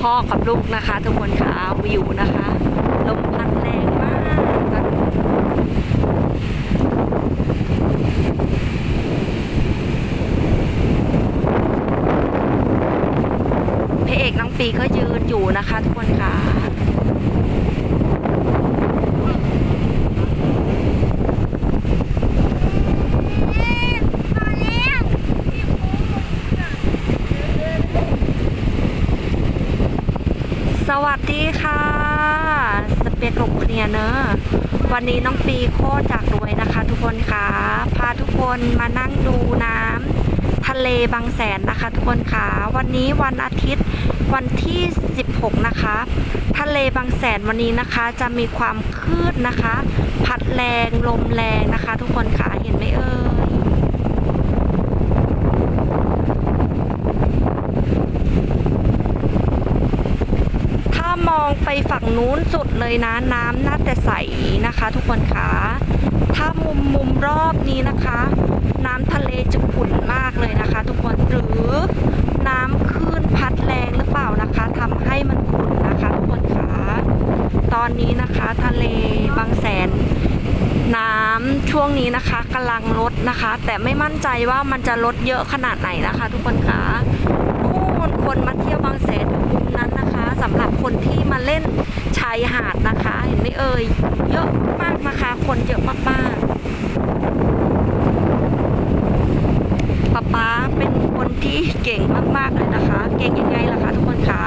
พ่อกับลูกนะคะ ทุกคนค่ะวิวนะคะลมพัดแรงมากพระเอกน้องปีก็ยืนอยู่นะคะ ทุกคนค่ะ สวัสดีค่ะ สเปกลกเคลียเนอะวันนี้น้องปีโคจากรวยนะคะ ทุกคนค่ะพาทุกคนมานั่งดูน้ำทะเลบางแสนนะคะ ทุกคนค่ะวันนี้วันอาทิตย์วันที่ 16 นะคะ ทะเลบางแสนวันนี้นะคะ จะมีความคลื่นนะคะ พัดแรงลมแรงนะคะ ทุกคนค่ะเห็นไหมเอ่ย ถ้ามอง ไปฝั่งนู้นสุดเลยนะน้ำน่าจะใสนะคะ ทุกคนคะถ้ามุมมุมรอบนี้นะคะ น้ำทะเลจะขุ่นมากเลยนะคะ ทุกคนหรือน้ำคลื่นพัดแรงหรือเปล่านะคะทำให้มันขุ่นนะคะ ทุกคนคะตอนนี้นะคะทะเลบางแสน น้ำช่วงนี้นะคะกำลังลดนะคะ แต่ไม่มั่นใจว่ามันจะลดเยอะขนาดไหนนะคะ ทุกคนคะายหาดนะคะ เห็นไหมเอ่ย เยอะมากนะคะ คนเยอะมากๆป๊าป๊าเป็นคนที่เก่งมากๆเลยนะคะ เก่งยังไงล่ะคะทุกคนคะ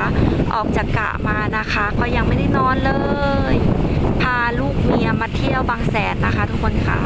ออกจากกะมานะคะ ก็ยังไม่ได้นอนเลย พาลูกเมียมาเที่ยวบางแสนนะคะ ทุกคนค่ะ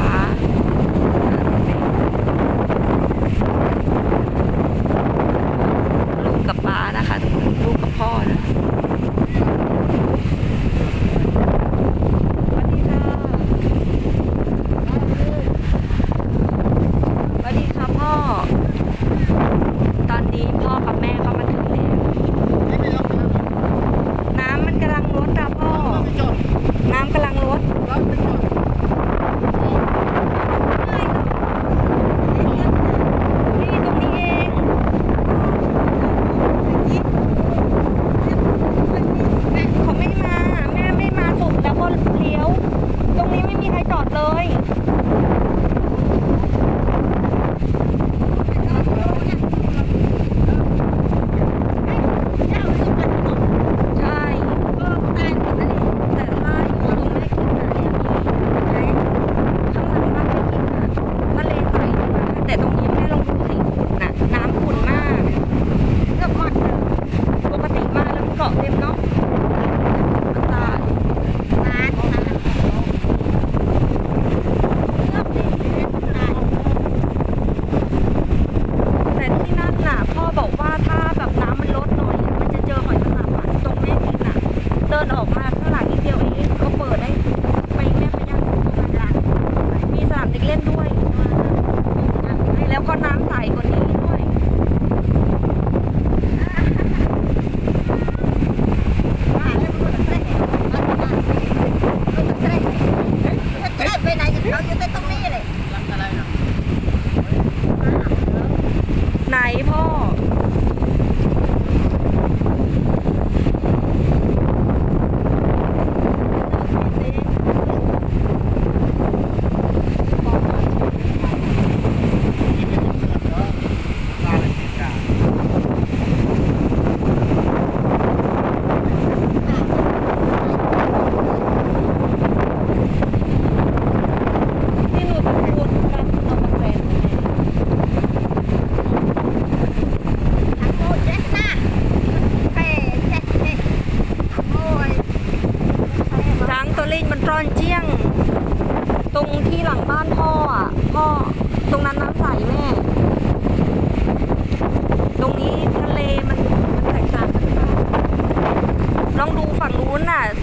Bộ.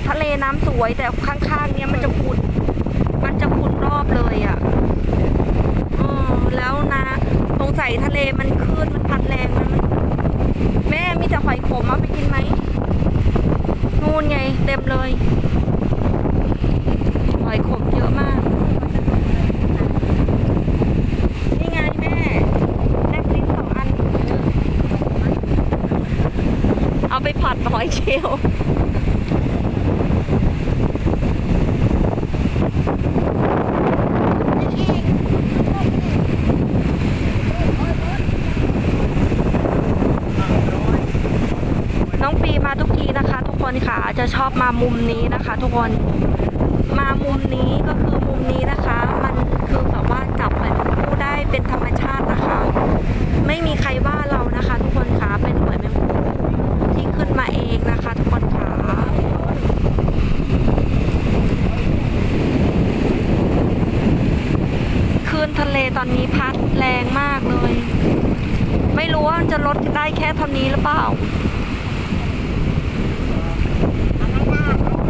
ทะเลน้ำสวยแต่ข้างๆ เนี้ยมันจะขุดมันจะขุดรอบเลยอะ่ะอแล้วนะตรงใส่ทะเลมันคลื่นมันพัดแรงมันแม่มีแต่หอยขมเอาไปกินไหมนูนไงเต็มเลยหอยขมเยอะมากนี่ไงแม่แยกซีกสองอันเอาไปผัดหอยเชลล์ จะชอบมามุมนี้นะคะ ทุกคนมามุมนี้ก็คือมุมนี้นะคะ มันคือแบบว่าจับหอยแมงภู่ได้เป็นธรรมชาตินะคะ ไม่มีใครว่าเรานะคะ ทุกคนคะเป็นหอยแมงภู่ที่ขึ้นมาเองนะคะ ทุกคนคะคลื่นทะเลตอนนี้พัดแรงมากเลย ไม่รู้ว่าจะลดได้แค่เท่านี้หรือเปล่า Ah,